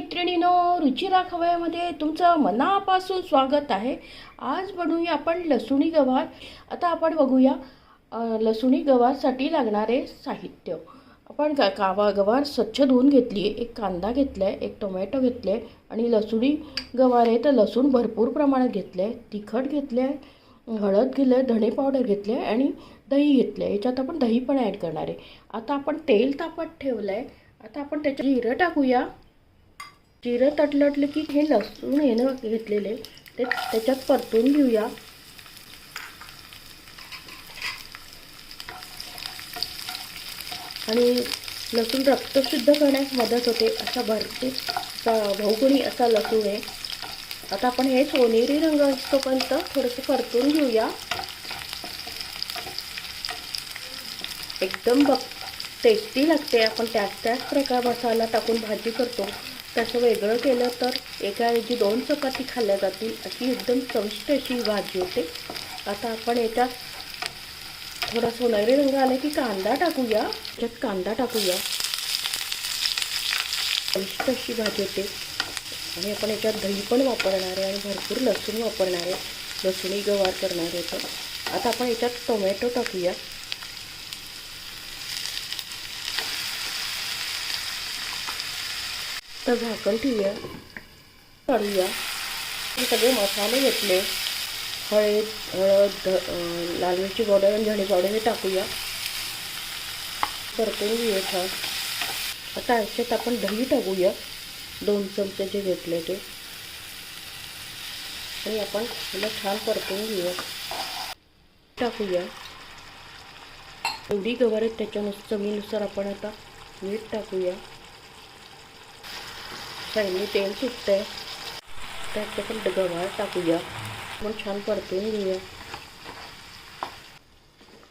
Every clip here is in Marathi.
मैत्रिणीनो रुचिरा खवयामध्ये तुमचं मनापासून स्वागत आहे. आज बनवूया आपण लसुणी गवार आता आपण बघूया लसुणी गवारसाठी लागणारे साहित्य. आपण गा कावा गवार स्वच्छ धुवून घेतली आहे एक कांदा घेतला आहे एक टोमॅटो घेतले आहे आणि लसुणी गवार आहे तर लसूण भरपूर प्रमाणात घेतलं आहे तिखट घेतलं आहे हळद घेतलं आहे धणे पावडर घेतले आहे आणि दही घेतलं आहे याच्यात आपण दही पण ॲड करणार आहे. आता आपण तेल तापत ठेवलं आहे आता आपण त्याच्यात जिरं टाकूया. जिरं तटलटलं की हे लसूण हे ना घेतलेले ते त्याच्यात परतून घेऊया. आणि लसूण रक्तशुद्ध करण्यास मदत होते असा भरपूर असा भौगुणी असा लसूण आहे. आता आपण हे सोनेरी रंग असतोपर्यंत थोडंसं परतून घेऊया. एकदम बघ टेस्टी लागते. आपण त्याच त्याच प्रकार मसाला टाकून भाजी करतो. तसं वेगळं केलं तर एकाऐवजी दोन चपाती खाल्ल्या जातील अशी एकदम चविष्ट अशी भाजी होते. आता आपण याच्यात थोडा सोनेरी रंग आला की कांदा टाकूया. त्यात कांदा टाकूया. चविष्ट अशी भाजी होते. आणि आपण याच्यात दही पण वापरणार आहे आणि भरपूर लसूण वापरणार आहे. लसुणी गवार करणार आहे. तर आता आपण याच्यात टोमॅटो टाकूया. तर झाकण ठेवूया. काढूया. हे सगळे मसाले घेतले. हळद हळद ध लाल मिरची पावडर आणि धणे पावडर हे टाकूया. परतून घेऊया छान आता याच्यात आपण दही टाकूया. दोन चमचे जे घेतले ते. आणि आपण याला छान परतून घेऊया. टाकूया. एवढी गवार आहेत त्याच्यानुसार चवीनुसार आपण आता मीठ टाकूया. चायनी तेल सुटतंय. त्यात पण गव्हाळ टाकूया. पण छान परतून घेऊया.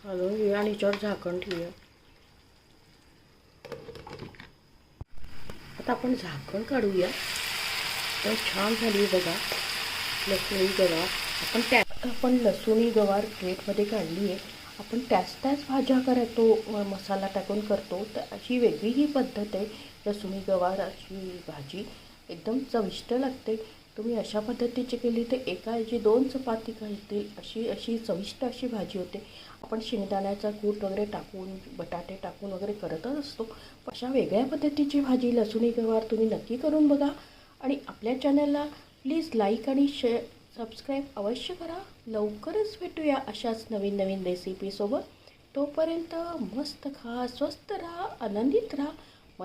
घालून घेऊया आणि याच्यावर झाकण ठेवूया. आता आपण झाकण काढूया. तर छान झाली बघा. लसूणी गवार. आपण त्या आपण लसूणी गवार प्लेटमध्ये काढली आहे आपण त्याच त्याच भाज्या करतो मसाला टाकून करतो तर अशी वेगळी ही पद्धत आहे. लसुणी गवार अशी भाजी एकदम चविष्ट लागते. तुम्ही अशा पद्धतीची केली तर एका याची दोन चपाती घालतील अशी अशी चविष्ट अशी भाजी होते. आपण शेंगदाण्याचा कूट वगैरे टाकून बटाटे टाकून वगैरे करतच असतो. अशा वेगळ्या पद्धतीची भाजी लसुणी गवार तुम्ही नक्की करून बघा. आणि आपल्या चॅनलला प्लीज लाईक आणि शेअर सबस्क्राईब अवश्य करा. लवकरच भेटूया अशाच नवीन नवीन रेसिपीसोबत तोपर्यंत मस्त खा स्वस्त राहा आनंदित राहा.